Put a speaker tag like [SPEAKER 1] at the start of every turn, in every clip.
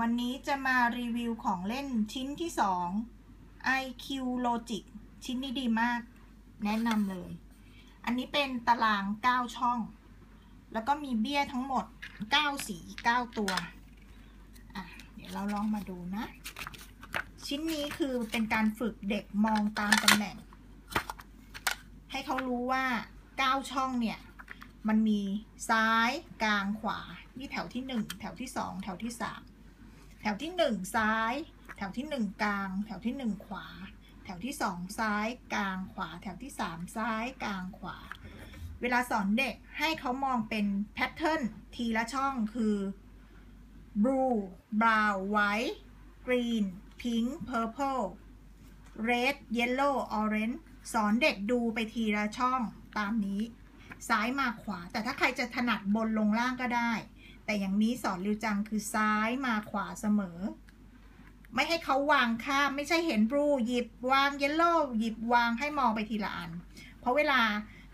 [SPEAKER 1] วันนี้จะมารีวิวของเล่นชิ้นที่ 2 IQ Logic ชิ้นนี้ดีมาก แนะนำเลย อันนี้เป็นตาราง 9 ช่อง แล้วก็มีเบี้ยทั้งหมด 9 สี 9 ตัว อะ เดี๋ยวเราลองมาดูนะ ชิ้นนี้คือเป็นการฝึกเด็กมองตามตำแหน่ง ให้เขารู้ว่า 9 ช่องเนี่ยมันมีซ้ายกลางขวา นี่แถวที่ 1 แถวที่ 2 แถวที่ 3 แถวที่1ซ้าย แถวที่1กลาง แถวที่1ขวา แถวที่2ซ้าย กลางขวา แถวที่3ซ้าย กลางขวา เวลาสอนเด็กให้เขามองเป็นแพทเทิร์นทีละช่องคือ blue brown white green pink purple red yellow orange สอนเด็กดูไปทีละช่องตามนี้ ซ้ายมาขวา แต่ถ้าใครจะถนัดบนลงล่างก็ได้ แต่อย่างนี้สอนริวจังคือซ้ายมาขวาเสมอ ไม่ให้เขาวางข้ามไม่ใช่เห็นบลูหยิบวางเยลโล่หยิบวางให้มองไปทีละอัน เพราะเวลา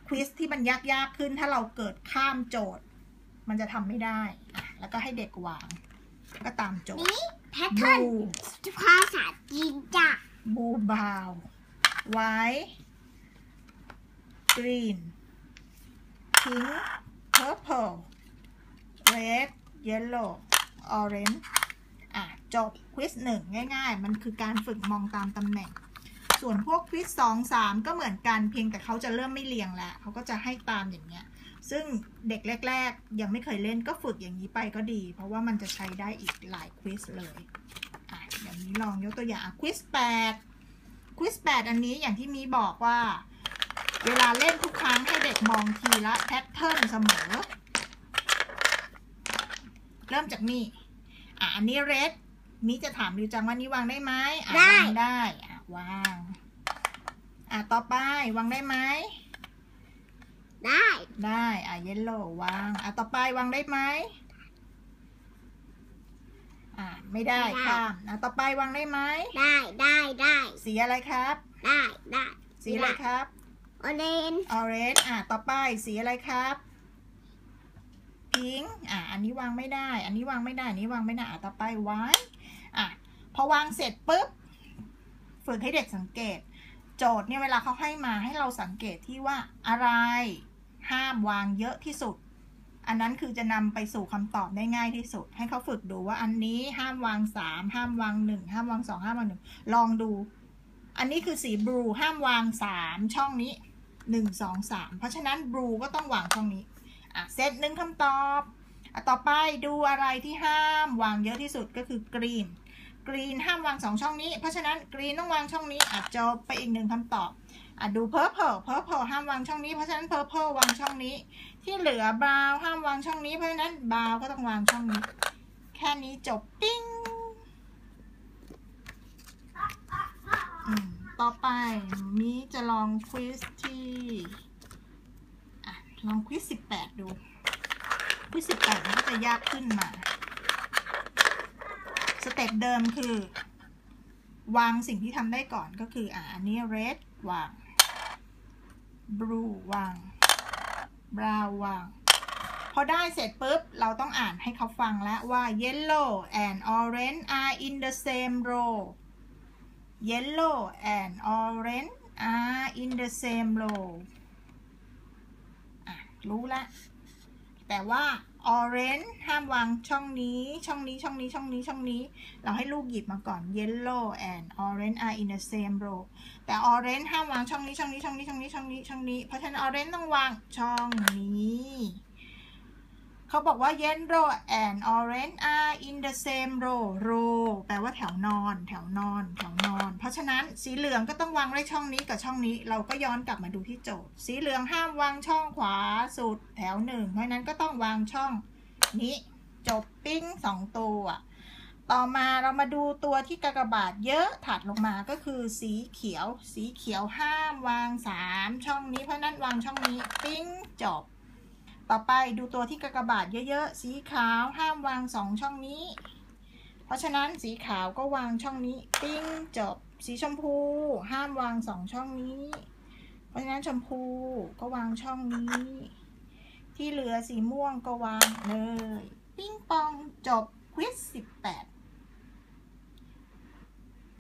[SPEAKER 1] ควิสที่มันยากๆขึ้นถ้าเราเกิดข้ามโจทย์ มันจะทำไม่ได้อะแล้วก็ให้เด็กวาง ก็ตามโจทย์
[SPEAKER 2] นี่แพท
[SPEAKER 1] บ
[SPEAKER 2] เทิร์น
[SPEAKER 1] ลู
[SPEAKER 2] ภาษาจีนจ้ะ
[SPEAKER 1] บลูบาวไวท์กรีนพิงค์เพอร์เพล เรดเยลโล่ออเรนจ์อะ จบควิสหนึ่งง่าย ๆ มันคือการฝึกมองตามตำแหน่ง ส่วนพวกควิสสองสามก็เหมือนกันเพียงแต่เขาจะเริ่มไม่เรียงแล้วเขาก็จะให้ตามอย่างเงี้ย ซึ่งเด็กแรก ๆ ยังไม่เคยเล่นก็ฝึกอย่างนี้ไปก็ดี เพราะว่ามันจะใช้ได้อีกหลายควิสเลย อะอย่างนี้ลองยกตัวอย่างควิสแปดควิสแปดอันนี้อย่างที่มีบอกว่า เวลาเล่นทุกครั้งให้เด็กมองทีละแพทเทิร์นเสมอ เริ่มจากนี่อะอันนี้เรดมีจะถามดิวจังว่านี่วางได้ไหมอะวางได้อะวาง อะต่อไปวางได้ไหม
[SPEAKER 2] ได้
[SPEAKER 1] ได้อะเยลโล่วางอะต่อไปวางได้ไหมอะไม่ได้ข้ามอะต่อไปวางได้ไหม
[SPEAKER 2] ได้ได้ได้
[SPEAKER 1] สีอะไรครับ
[SPEAKER 2] ได้ได้
[SPEAKER 1] สีอะไรครับ
[SPEAKER 2] โอเรน
[SPEAKER 1] orange อะต่อไปสีอะไรครับ pink อะ อันนี้วางไม่ได้ อันนี้วางไม่ได้ อันนี้วางไม่ได้ อะ ต่อไป white อะ พอวางเสร็จปุ๊บ ฝึกให้เด็กสังเกต โจทย์เนี่ยเวลาเขาให้มาให้เราสังเกตที่ว่าอะไรห้ามวางเยอะที่สุด อันนั้นคือจะนำไปสู่คำตอบได้ง่ายที่สุด ให้เขาฝึกดูว่าอันนี้ห้ามวางสามห้ามวางหนึ่งห้ามวางสองห้ามวางหนึ่งลองดู อันนี้คือสีบลูห้ามวางสามช่องนี้หนึ่งสองสามเพราะฉะนั้นบลูก็ต้องวางช่องนี้ อะเซตหนึ่งคำตอบอะต่อไปดูอะไรที่ห้ามวางเยอะที่สุดก็คือกรีนกรีนห้ามวางสองช่องนี้ เพราะฉะนั้นกรีนต้องวางช่องนี้อะจบไปอีกหนึ่งคำตอบอะดูเพอร์เพลเพอร์เพลห้ามวางช่องนี้เพราะฉะนั้นเพอร์เพลวางช่องนี้ ที่เหลือบราวห้ามวางช่องนี้เพราะฉะนั้นบราวก็ต้องวางช่องนี้ แค่นี้จบปิ้งต่อไปมีจะลองควิสที่ ลองควิสสิบแปดดูควิสสิบแปดมันก็จะยากขึ้นมา สเต็ปเดิมคือ วางสิ่งที่ทำได้ก่อนก็คืออะอันนี้ red วาง blue วาง brown วางพอได้เสร็จปุ๊บ เราต้องอ่านให้เขาฟังแล้วว่า yellow and orange are in the same row yellow and orange are in the same row รู้ละ แต่ว่า orange ห้ามวางช่องนี้ ช่องนี้ ช่องนี้ ช่องนี้ ช่องนี้ เราให้ลูกหยิบมาก่อน yellow and orange are in the same row แต่ orange ห้ามวางช่องนี้ ช่องนี้ ช่องนี้ ช่องนี้ ช่องนี้ ช่องนี้ เพราะฉะนั้น orange ต้องวางช่องนี้ เขาบอกว่า yellow and orange are in the same row row แปลว่าแถวนอน แถวนอน แถวนอน เพราะฉะนั้นสีเหลืองก็ต้องวางไว้ช่องนี้กับช่องนี้ เราก็ย้อนกลับมาดูที่โจทย์ สีเหลืองห้ามวางช่องขวาสุดแถวหนึ่ง เพราะนั้นก็ต้องวางช่องนี้ จบปิ้งสองตัว ต่อมาเรามาดูตัวที่กากบาทเยอะถัดลงมาก็คือสีเขียว สีเขียวห้ามวางสามช่องนี้ เพราะนั้นวางช่องนี้ปิ้งจบ ต่อไปดูตัวที่กากบาทเยอะๆ สีขาวห้ามวางสองช่องนี้ เพราะฉะนั้นสีขาวก็วางช่องนี้ปิ้งจบ สีชมพู ห้ามวางสองช่องนี้ เพราะฉะนั้นชมพูก็วางช่องนี้ ที่เหลือสีม่วงก็วางเลย ปิ้งปองจบควิสสิบแปด